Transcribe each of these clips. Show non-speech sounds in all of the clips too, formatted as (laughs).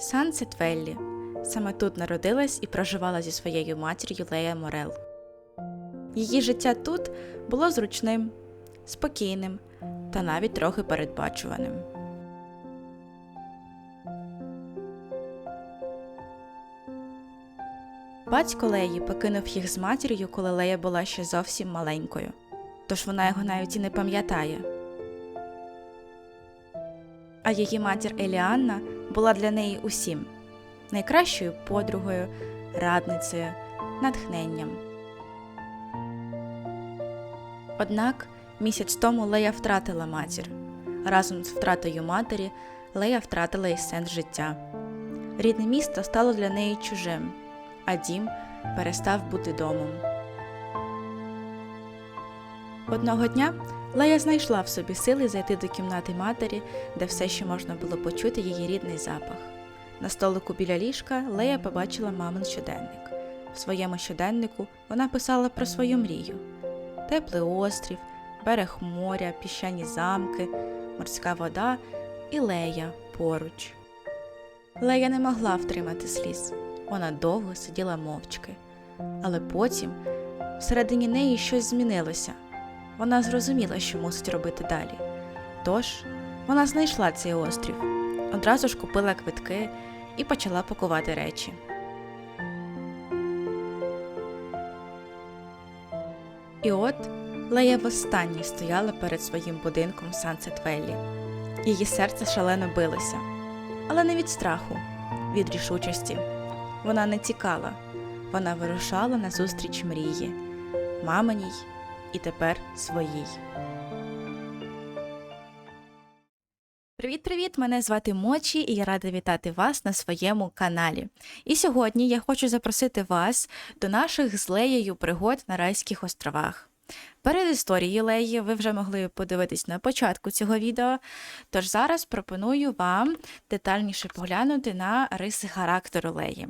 Сан-Сетвеллі. Саме тут народилась і проживала зі своєю матір'ю Лея Морел. Її життя тут було зручним, спокійним та навіть трохи передбачуваним. Батько Леї покинув їх з матір'ю, коли Лея була ще зовсім маленькою, тож вона його навіть і не пам'ятає. А її матір Еліанна була для неї усім найкращою подругою, радницею, натхненням. Однак місяць тому Лея втратила матір. Разом з втратою матері Лея втратила й сенс життя. Рідне місто стало для неї чужим, а дім перестав бути домом. Одного дня Лея знайшла в собі сили зайти до кімнати матері, де все ще можна було почути її рідний запах. На столику біля ліжка Лея побачила мамин щоденник. В своєму щоденнику вона писала про свою мрію: теплий острів, берег моря, піщані замки, морська вода і Лея поруч. Лея не могла втримати сліз. Вона довго сиділа мовчки. Але потім всередині неї щось змінилося. Вона зрозуміла, що мусить робити далі. Тож вона знайшла цей острів, одразу ж купила квитки і почала пакувати речі. І от Лея востаннє стояла перед своїм будинком в Сансетвеллі. Її серце шалено билося, але не від страху, від рішучості. Вона не тікала, вона вирушала назустріч мрії, маминій і тепер своїй. Привіт-привіт! Мене звати Мочі, і я рада вітати вас на своєму каналі. І сьогодні я хочу запросити вас до наших з Леєю пригод на Райських островах. Перед історією Леї ви вже могли подивитись на початку цього відео, тож зараз пропоную вам детальніше поглянути на риси характеру Леї.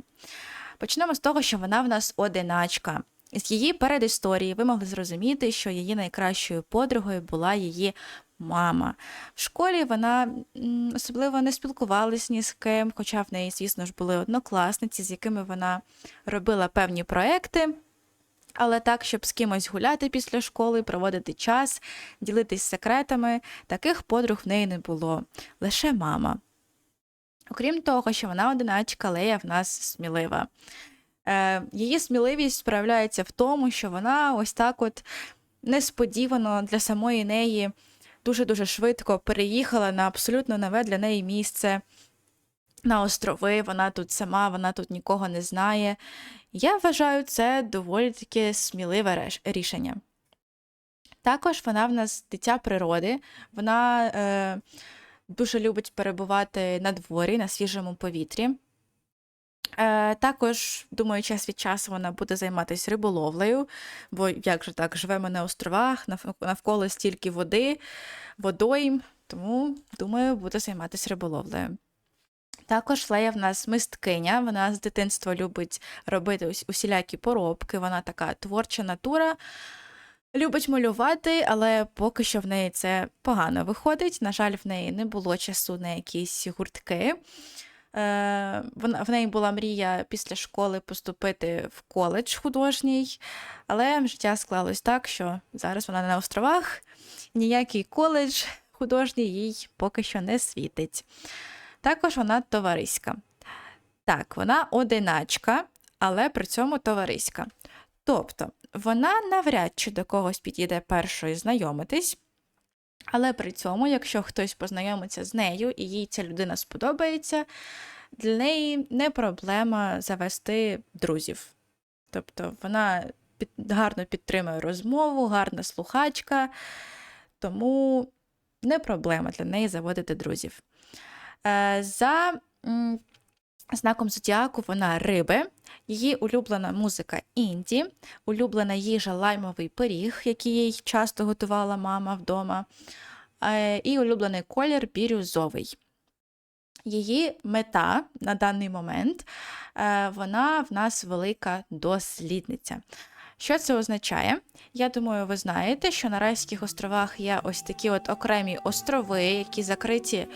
Почнемо з того, що вона в нас одиначка. З її передісторії ви могли зрозуміти, що її найкращою подругою була її мама. В школі вона особливо не спілкувалась ні з ким, хоча в неї, звісно ж, були однокласниці, з якими вона робила певні проекти. Але так, щоб з кимось гуляти після школи, проводити час, ділитись секретами, таких подруг в неї не було, лише мама. Окрім того, що вона одиначка, Лея в нас смілива. Е, Її сміливість проявляється в тому, що вона ось так от несподівано для самої неї дуже-дуже швидко переїхала на абсолютно нове для неї місце. На острови, вона тут сама, вона тут нікого не знає. Я вважаю, це доволі таки сміливе рішення. Також вона в нас дитя природи, вона е, дуже любить перебувати на дворі, на свіжому повітрі. Е, також, думаю, час від часу вона буде займатися риболовлею, бо як же так, живемо на островах, навколо стільки води, водойм, тому, думаю, буде займатися риболовлею. Також Лея в нас мисткиня, вона з дитинства любить робити усілякі поробки, вона така творча натура, любить малювати, але поки що в неї це погано виходить. На жаль, в неї не було часу на якісь гуртки. Е, в неї була мрія після школи поступити в коледж художній, але життя склалось так, що зараз вона на островах, ніякий коледж художній їй поки що не світить. Також вона товариська. Так, вона одиначка, але при цьому товариська. Тобто, вона навряд чи до когось підійде першою знайомитись, але при цьому, якщо хтось познайомиться з нею і їй ця людина сподобається, для неї не проблема завести друзів. Тобто вона під, гарно підтримує розмову, гарна слухачка, тому не проблема для неї заводити друзів. Е, За знаком зодіаку вона риби, її улюблена музика інді, улюблена їжа лаймовий пиріг, який їй часто готувала мама вдома, е, і улюблений колір бірюзовий. Її мета на даний момент е, вона в нас велика дослідниця. Що це означає? Я думаю, ви знаєте, що на Райських островах є ось такі от окремі острови, які закриті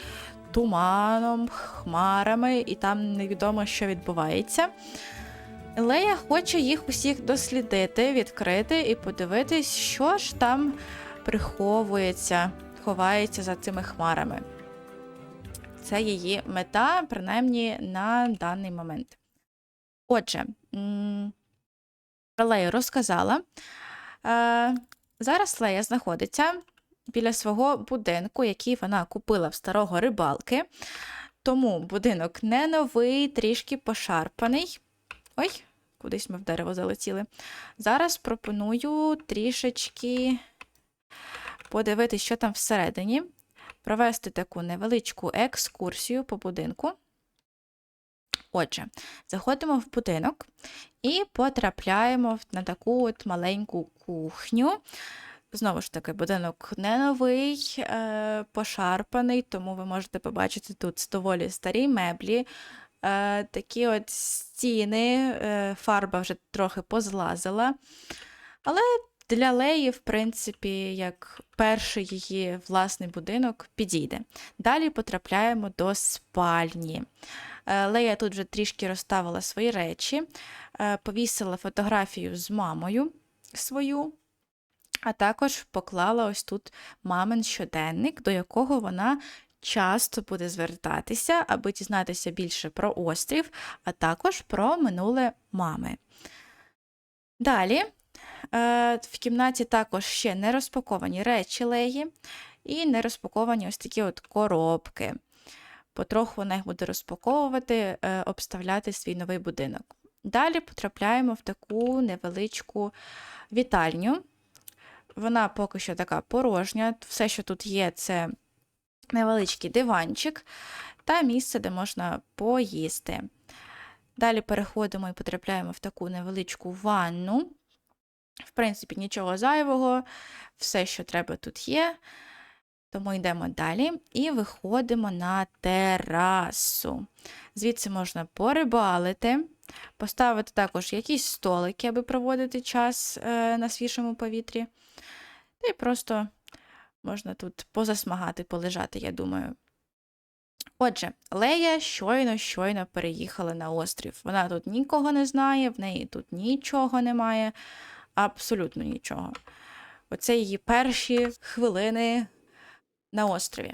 туманом, хмарами, і там невідомо, що відбувається. Лея хоче їх усіх дослідити, відкрити і подивитись, що ж там приховується, ховається за цими хмарами. Це її мета, принаймні на даний момент. Отже, про Лею розказала. Е, зараз Лея знаходиться біля свого будинку, який вона купила в старого рибалки. Тому будинок не новий, трішки пошарпаний. Ой, кудись ми в дерево залетіли. Зараз пропоную трішечки подивитися, що там всередині, провести таку невеличку екскурсію по будинку. Отже, заходимо в будинок і потрапляємо на таку от маленьку кухню. Знову ж таки, будинок не новий, е, пошарпаний, тому ви можете побачити тут доволі старі меблі. Е, такі от стіни, е, фарба вже трохи позлазила. Але для Леї, в принципі, як перший її власний будинок підійде. Далі потрапляємо до спальні. Лея тут вже трішки розставила свої речі, повісила фотографію з мамою свою, а також поклала ось тут мамин щоденник, до якого вона часто буде звертатися, аби дізнатися більше про острів, а також про минуле мами. Далі е, в кімнаті також ще не розпаковані речі Леї і не розпаковані ось такі от коробки. Потроху вона їх буде розпаковувати, е, обставляти свій новий будинок. Далі потрапляємо в таку невеличку вітальню. Вона поки що така порожня. Все, що тут є, це невеличкий диванчик та місце, де можна поїсти. Далі переходимо і потрапляємо в таку невеличку ванну. В принципі, нічого зайвого, все, що треба, тут є. Тому йдемо далі і виходимо на терасу. Звідси можна порибалити, поставити також якісь столики, аби проводити час е, на свіжому повітрі. Й просто можна тут позасмагати, полежати, я думаю. Отже, Лея щойно щойно переїхала на острів. Вона тут нікого не знає, в неї тут нічого немає, абсолютно нічого. Оце її перші хвилини на острові.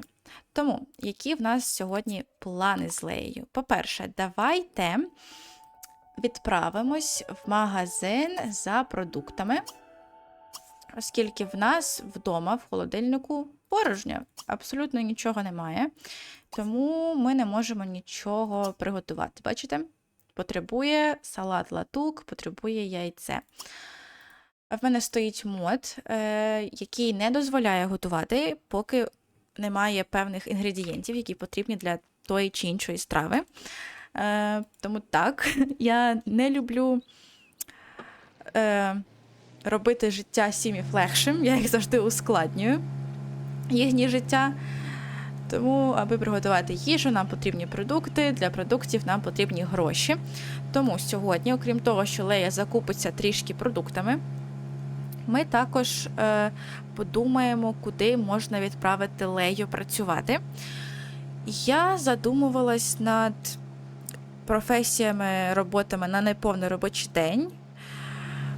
Тому, які в нас сьогодні плани з Леєю? По-перше, давайте відправимось в магазин за продуктами, оскільки в нас вдома в холодильнику порожньо, абсолютно нічого немає. Тому ми не можемо нічого приготувати. Бачите? Потребує салат латук, потребує яйце. В мене стоїть мод, е, який не дозволяє готувати, поки немає певних інгредієнтів, які потрібні для тої чи іншої страви. Е, тому так, (laughs) я не люблю е, робити життя сім'їв легшим, я їх завжди ускладнюю, їхнє життя. Тому, аби приготувати їжу, нам потрібні продукти, для продуктів нам потрібні гроші. Тому сьогодні, окрім того, що Лея закупиться трішки продуктами, ми також е, подумаємо, куди можна відправити Лею працювати. Я задумувалась над професіями, роботами на неповний робочий день,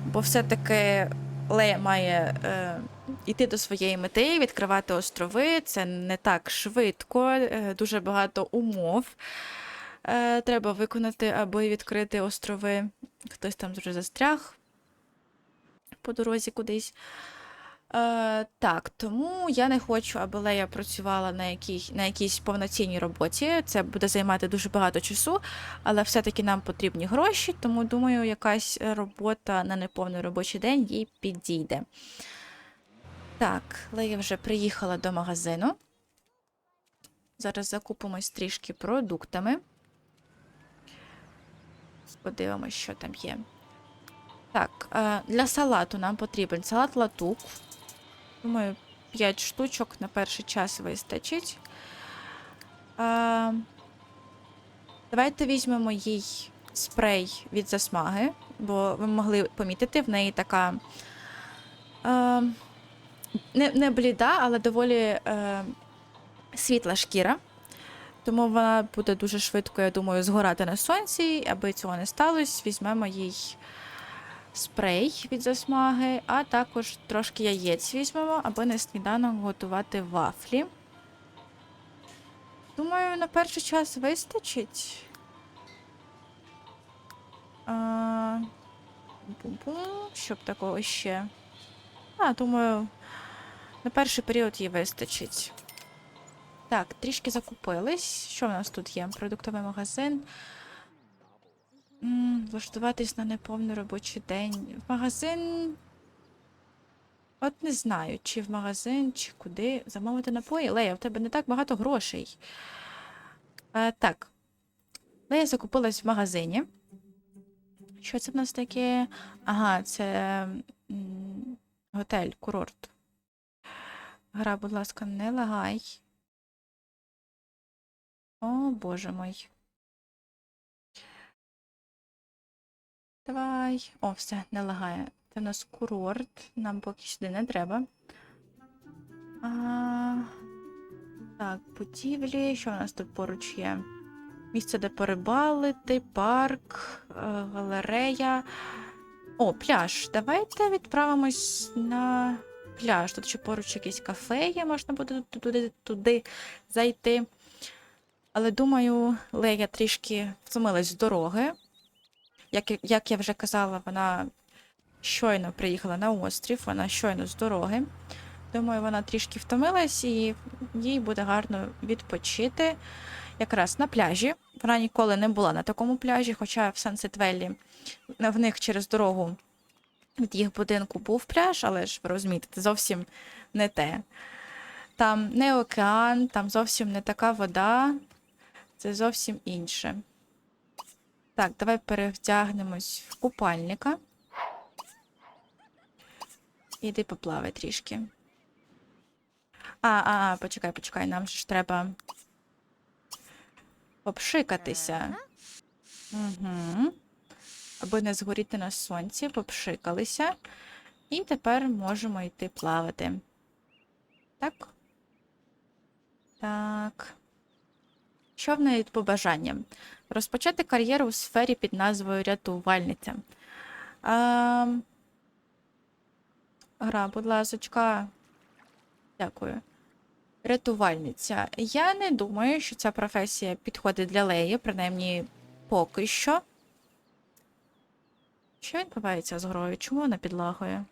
бо все-таки Лея має е, йти до своєї мети, відкривати острови. Це не так швидко, е, дуже багато умов. Е, треба виконати, аби відкрити острови. Хтось там вже застряг по дорозі кудись. Е, так, тому я не хочу, аби Лея працювала на, якій, на якійсь повноцінній роботі. Це буде займати дуже багато часу, але все-таки нам потрібні гроші, тому думаю, якась робота на неповний робочий день їй підійде. Так, Лея вже приїхала до магазину. Зараз закупимось трішки продуктами. Подивимось, що там є. Так, е, для салату нам потрібен салат латук. Думаю, 5 штучок на перший час вистачить. Е, Давайте візьмемо їй спрей від засмаги, бо ви могли помітити, в неї така е, не, не бліда, але доволі е, світла шкіра. Тому вона буде дуже швидко, я думаю, згорати на сонці. Аби цього не сталося, візьмемо їй спрей від засмаги, а також трошки яєць візьмемо, аби на сніданок готувати вафлі. Думаю, на перший час вистачить. А, щоб такого ще. А, думаю, на перший період їй вистачить. Так, трішки закупились. Що в нас тут є? Продуктовий магазин. М, Влаштуватись на неповний робочий день. В магазин. От не знаю, чи в магазин, чи куди. Замовити напої. Лея, в тебе не так багато грошей. Е, так. Лея закупилась в магазині. Що це в нас таке? Ага, це готель, курорт. Гра, будь ласка, не лагай. О, боже мой. Давай. О, все, не лагає. Це в нас курорт. Нам поки сюди не треба. А, так, будівлі. Що у нас тут поруч є? Місце, де порибалити, парк, е, галерея. О, пляж. Давайте відправимось на пляж. Тут ще поруч якесь кафе є, можна буде туди, туди зайти. Але думаю, Лея трішки втомилась з дороги. Як, як я вже казала, вона щойно приїхала на острів, вона щойно з дороги. Думаю, вона трішки втомилась і їй буде гарно відпочити якраз на пляжі. Вона ніколи не була на такому пляжі, хоча в Сансетвеллі в них через дорогу від їх будинку був пляж, але ж ви розумієте, це зовсім не те. Там не океан, там зовсім не така вода, це зовсім інше. Так, давай перевдягнемось в купальника. Іди поплавай трішки. А, а, почекай, почекай, нам ж треба попшикатися. Угу. Аби не згоріти на сонці, попшикалися. І тепер можемо йти плавати. Так. Так. Що в неї по бажанням? Розпочати кар'єру у сфері під назвою рятувальниця. А... Гра, будь ласочка. Дякую. Рятувальниця. Я не думаю, що ця професія підходить для Леї, принаймні поки що. Що відбувається з грою? Чому вона підлагує?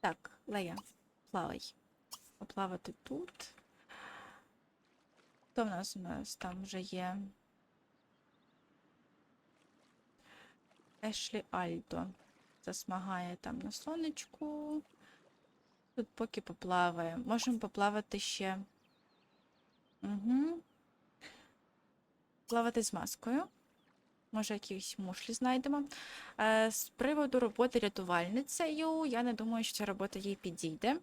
Так, Лея, плавай. Поплавати тут. Хто в нас у нас там вже є? Ешлі Альдо. Засмагає там на сонечку. Тут поки поплаває. Можемо поплавати ще. Угу. Плавати з маскою. Може, якісь мушлі знайдемо. Е, з приводу роботи рятувальницею, я не думаю, що ця робота їй підійде.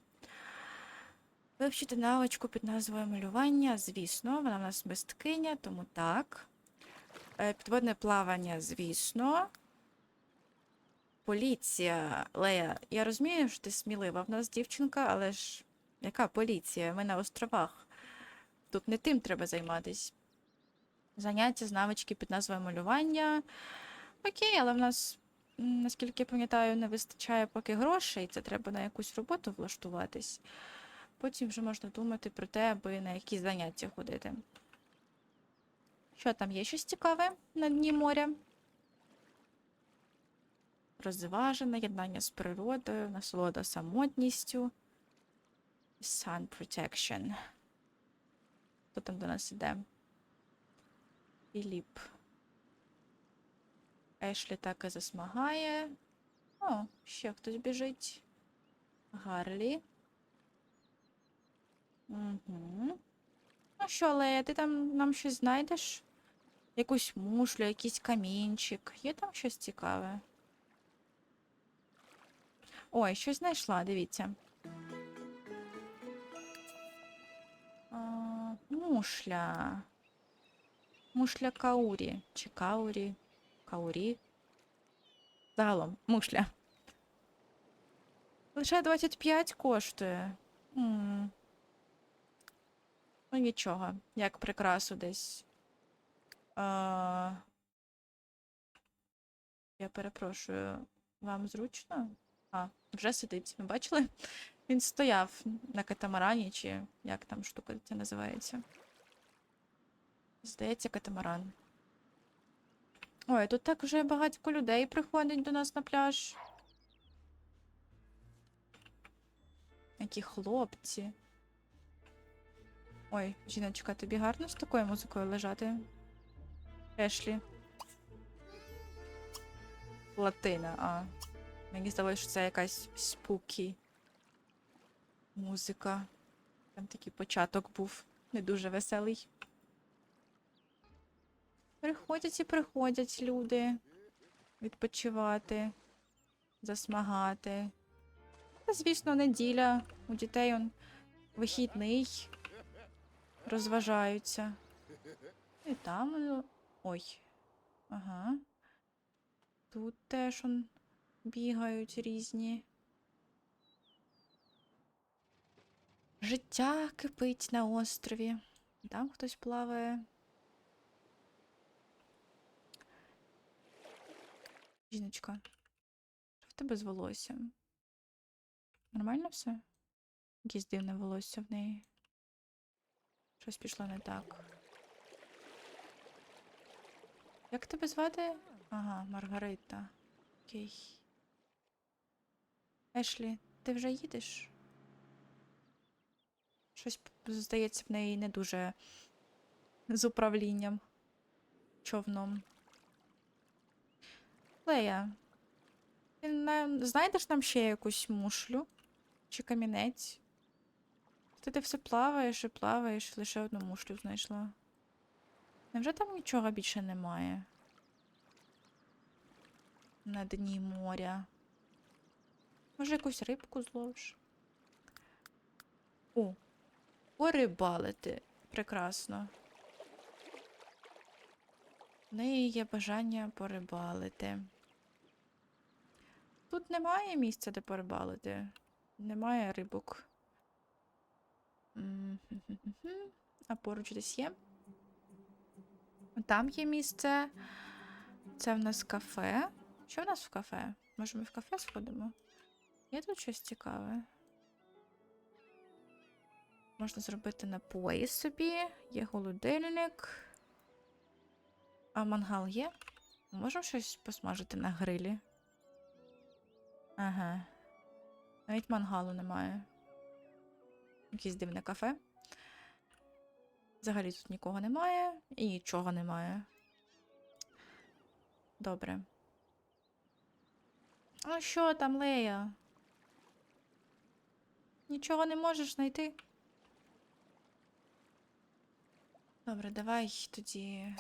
Вивчити навичку під назвою малювання, звісно, вона в нас мисткиня, тому так. Е, Підводне плавання, звісно. Поліція. Лея, я розумію, що ти смілива в нас дівчинка, але ж яка поліція? Ми на островах. Тут не тим треба займатись. Заняття з навички під назвою малювання. Окей, але в нас, наскільки я пам'ятаю, не вистачає поки грошей, це треба на якусь роботу влаштуватись. Потім вже можна думати про те, аби на які заняття ходити. Що там є щось цікаве на дні моря? Розважене, єднання з природою, насолода самотністю. Sun protection. Хто там до нас іде? Філіп. Ешлі так і засмагає. О, ще хтось біжить. Гарлі. Угу. Ну що, Лея, ти там нам щось знайдеш? Якусь мушлю, якийсь камінчик. Є там щось цікаве? Ой, щось знайшла, дивіться. А, мушля. Мушля каурі. Чи каурі? Каурі. Загалом, мушля. Лише 25 коштує. М. Ну нічого, як прикрасу десь. Я перепрошую, вам зручно? А, вже сидить. Ви бачили? Він стояв на катамарані, чи як там штука ця називається. Здається, катамаран. Ой, тут так вже багатько людей приходить до нас на пляж. Які хлопці. Ой, жіночка, тобі гарно з такою музикою лежати? Ешлі. Латина, а. Мені здалося, що це якась спукі музика. Там такий початок був не дуже веселий. Приходять і приходять люди відпочивати, засмагати. Та, звісно, неділя. У дітей он вихідний. Розважаються. І там. ну, Ой. Ага. Тут теж он бігають різні. Життя кипить на острові. Там хтось плаває. Жіночка, що в тебе з волоссям? Нормально все? Якесь дивне волосся в неї. Щось пішло не так. Як тебе звати? Ага, Маргарита. Окей. Ешлі, ти вже їдеш? Щось, здається, в неї не дуже з управлінням човном. Лея, ти знайдеш нам ще якусь мушлю? Чи камінець? Ти, ти все плаваєш і плаваєш, лише одну мушлю знайшла. Невже там нічого більше немає? На дні моря. Може, якусь рибку зловиш? О, порибалити. Прекрасно. В неї є бажання порибалити. Тут немає місця, де порибалити. Немає рибок. А поруч десь є. Там є місце. Це в нас кафе. Що в нас в кафе? Може, ми в кафе сходимо? Є тут щось цікаве? Можна зробити напої собі, є холодильник. А мангал є? Можемо щось посмажити на грилі? Ага. Навіть мангалу немає. Якесь дивне кафе. Взагалі тут нікого немає і нічого немає. Добре. Ну що там, Лея? Нічого не можеш знайти? Добре, давай тоді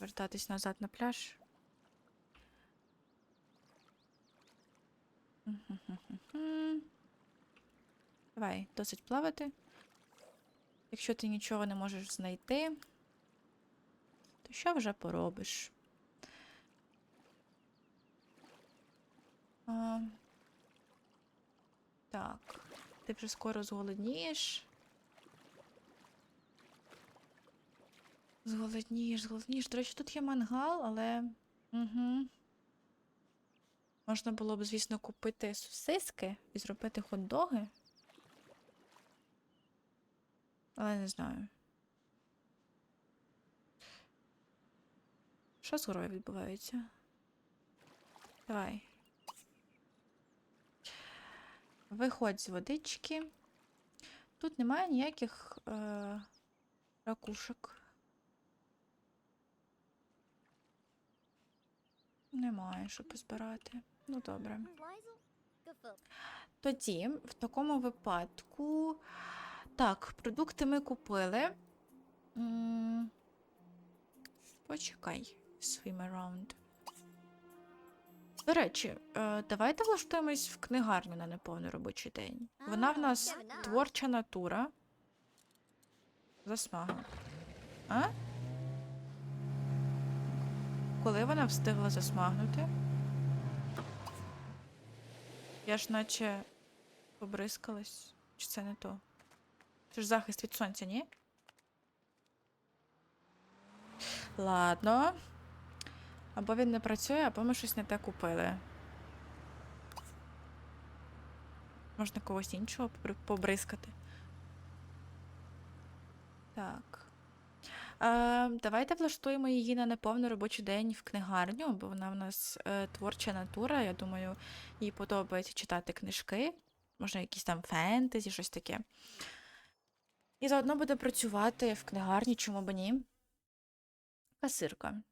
вертатись назад на пляж. Давай, досить плавати. Якщо ти нічого не можеш знайти, то що вже поробиш? А, так, ти вже скоро зголоднієш. Зголоднієш, зголоднієш. До речі, тут є мангал, але. Угу. Можна було б, звісно, купити сосиски і зробити хот-доги. Але не знаю. Що з горою відбувається? Давай. Виходь з водички. Тут немає ніяких е- ракушок. Немає, що позбирати. Ну, добре. Тоді, в такому випадку. Так, продукти ми купили. М, Почекай, swim around. До речі, е, давайте влаштуємось в книгарню на неповний робочий день. Вона в нас творча натура. Засмага. А? Коли вона встигла засмагнути? Я ж наче побризкалась. Чи це не то? Це ж захист від сонця, ні? Ладно. Або він не працює, або ми щось не те купили. Можна когось іншого побризкати. Так. Е, давайте влаштуємо її на неповний робочий день в книгарню, бо вона в нас е, творча натура. Я думаю, їй подобається читати книжки. Може, якісь там фентезі, щось таке. І заодно буде працювати в книгарні, чому б ні. Касирка.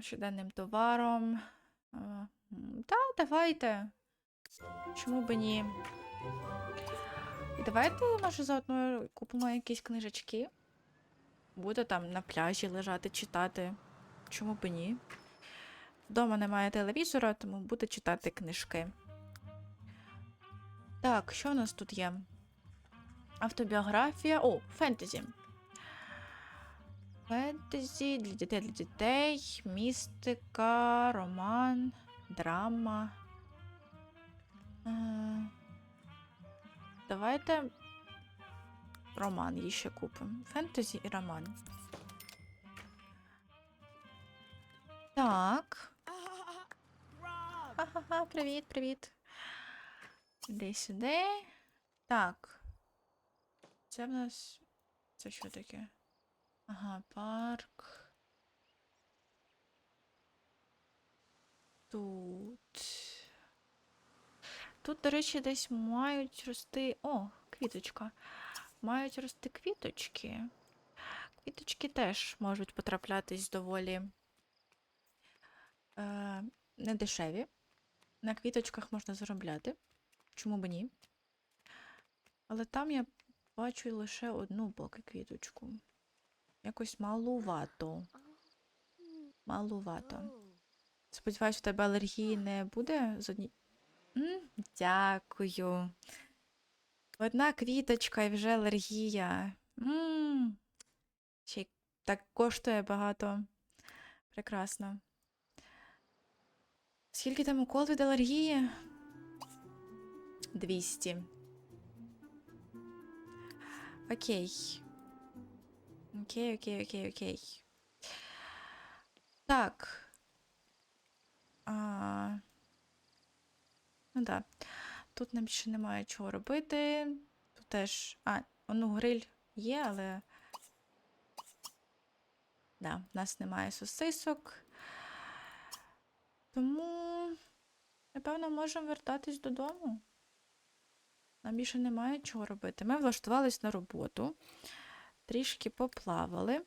Щоденним товаром. Та, давайте. Чому б ні? І давайте, може, заодно купимо якісь книжечки. Буде там на пляжі лежати, читати. Чому б ні? Вдома немає телевізора, тому буде читати книжки. Так, що у нас тут є? Автобіографія. О, фентезі. Фентезі для дітей для дітей, містика, роман, драма. Е, Давайте роман їй ще купимо. Фентезі і роман. Так. Ха-ха-ха, привіт, привіт. Іди сюди. Так. Це в нас. Це що таке? Ага, парк. Тут. Тут, до речі, десь мають рости. О, квіточка. Мають рости квіточки. Квіточки теж можуть потраплятись доволі е, недешеві. На квіточках можна заробляти. Чому б ні? Але там я бачу лише одну поки квіточку. Якось малувато. Малувато. Сподіваюсь, у тебе алергії не буде з одні. Дякую. Одна квіточка і вже алергія. М, Ще й так коштує багато. Прекрасно. Скільки там укол від алергії? 200. Окей. Окей, окей, окей, окей. Так. А... Ну так. Да. Тут нам більше немає чого робити. Тут теж. А, ну, гриль є, але. Да, в нас немає сосисок. Тому, напевно, можемо вертатись додому. Нам більше немає чого робити. Ми влаштувались на роботу, трішки поплавали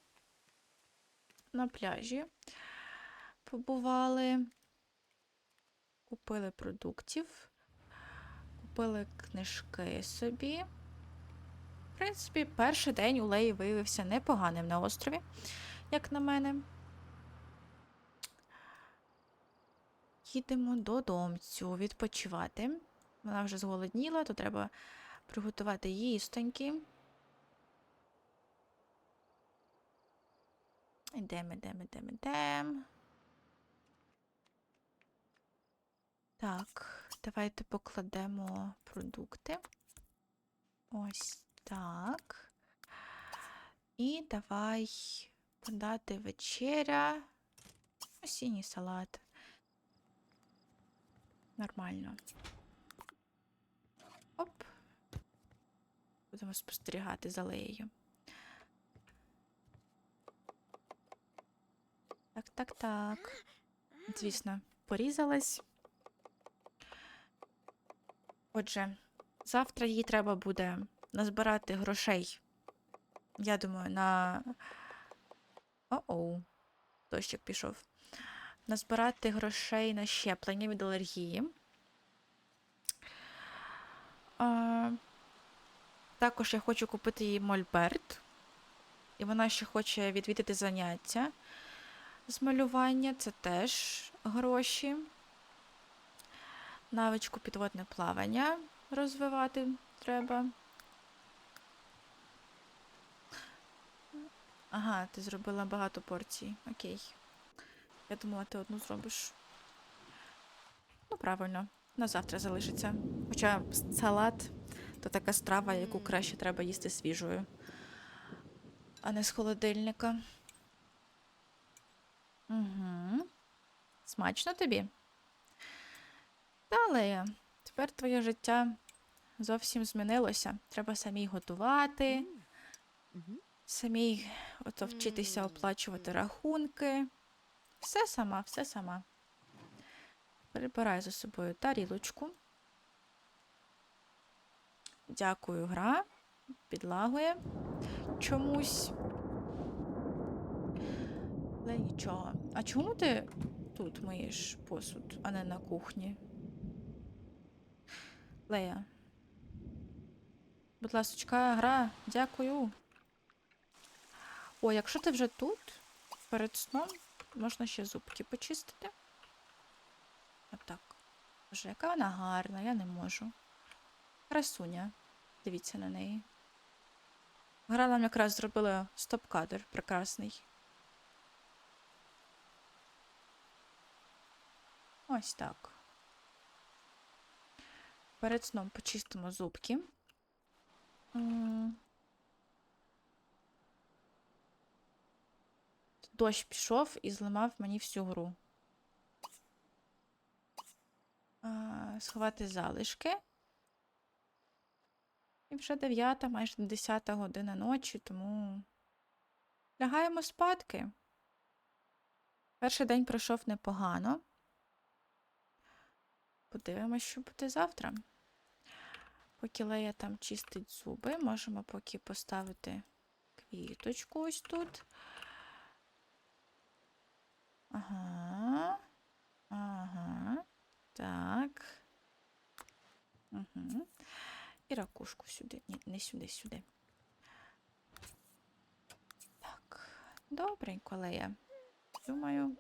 на пляжі, побували, купили продуктів, купили книжки собі. В принципі, перший день у Леї виявився непоганим на острові, як на мене. Їдемо додомцю відпочивати. Вона вже зголодніла, то треба приготувати їстоньки. Ідемо, ідемо, ідемо, ідемо. Так, давайте покладемо продукти. Ось так. І давай подати вечеря. Осінній салат. Нормально. Оп. Будемо спостерігати за леєю. Так, так, так. Звісно, порізалась. Отже, завтра їй треба буде назбирати грошей. Я думаю, на. О-оу, дощик пішов. Назбирати грошей на щеплення від алергії. А, також я хочу купити їй мольберт. І вона ще хоче відвідати заняття з малювання. Це теж гроші. Навичку підводне плавання розвивати треба. Ага, ти зробила багато порцій. Окей. Я думала, ти одну зробиш. Ну, правильно. На завтра залишиться. Хоча салат то така страва, яку краще треба їсти свіжою, а не з холодильника. Угу. Смачно тобі? Лея, тепер твоє життя зовсім змінилося. Треба самій готувати, самій вчитися оплачувати рахунки. Все сама, все сама. Прибирай за собою тарілочку. Дякую, гра. Підлагує чомусь. Але нічого. А чому ти тут миєш посуд, а не на кухні? Лея. Будь ласочка, гра, дякую. О, якщо ти вже тут, перед сном, можна ще зубки почистити. Отак. Боже, яка вона гарна, я не можу. Красуня. Дивіться на неї. Гра нам якраз зробила стоп-кадр прекрасний. Ось так. Перед сном почистимо зубки. Дощ пішов і зламав мені всю гру. А, сховати залишки. І вже 9, майже 10 година ночі, тому лягаємо спадки. Перший день пройшов непогано. Подивимось, що буде завтра. Поки Лея там чистить зуби, можемо поки поставити квіточку ось тут. Ага. Ага. Так. Угу. І ракушку сюди. Ні, не сюди, сюди. Так. Добренько, Лея. Думаю,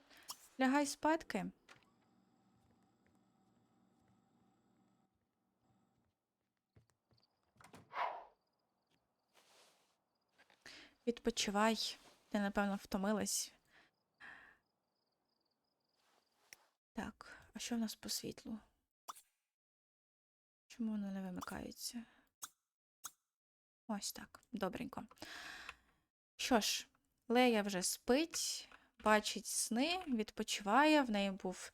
лягай спадки. Відпочивай. Ти, напевно, втомилась. Так, а що в нас по світлу? Чому воно не вимикається? Ось так, добренько. Що ж, Лея вже спить, бачить сни, відпочиває. В неї був,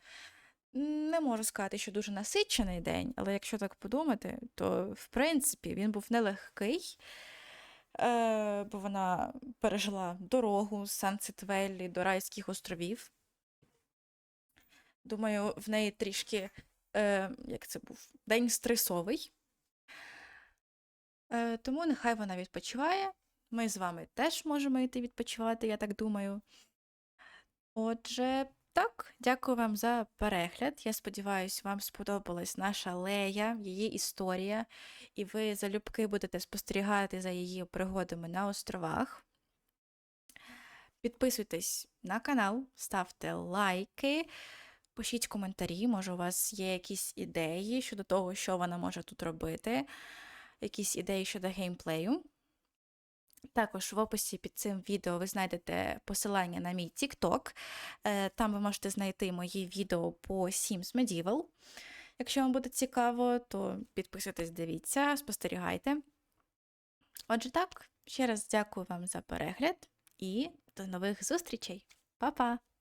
не можу сказати, що дуже насичений день, але якщо так подумати, то в принципі він був нелегкий, е, бо вона пережила дорогу з Сан-Цитвеллі до Райських островів. Думаю, в неї трішки, е, як це був, день стресовий. Е, тому нехай вона відпочиває. Ми з вами теж можемо йти відпочивати, я так думаю. Отже, так, дякую вам за перегляд. Я сподіваюся, вам сподобалась наша Лея, її історія, і ви залюбки будете спостерігати за її пригодами на островах. Підписуйтесь на канал, ставте лайки. Пишіть коментарі, може, у вас є якісь ідеї щодо того, що вона може тут робити, якісь ідеї щодо геймплею. Також в описі під цим відео ви знайдете посилання на мій TikTok. Е, Там ви можете знайти мої відео по Sims Medieval. Якщо вам буде цікаво, то підписуйтесь, дивіться, спостерігайте. Отже, так, ще раз дякую вам за перегляд і до нових зустрічей. Па-па!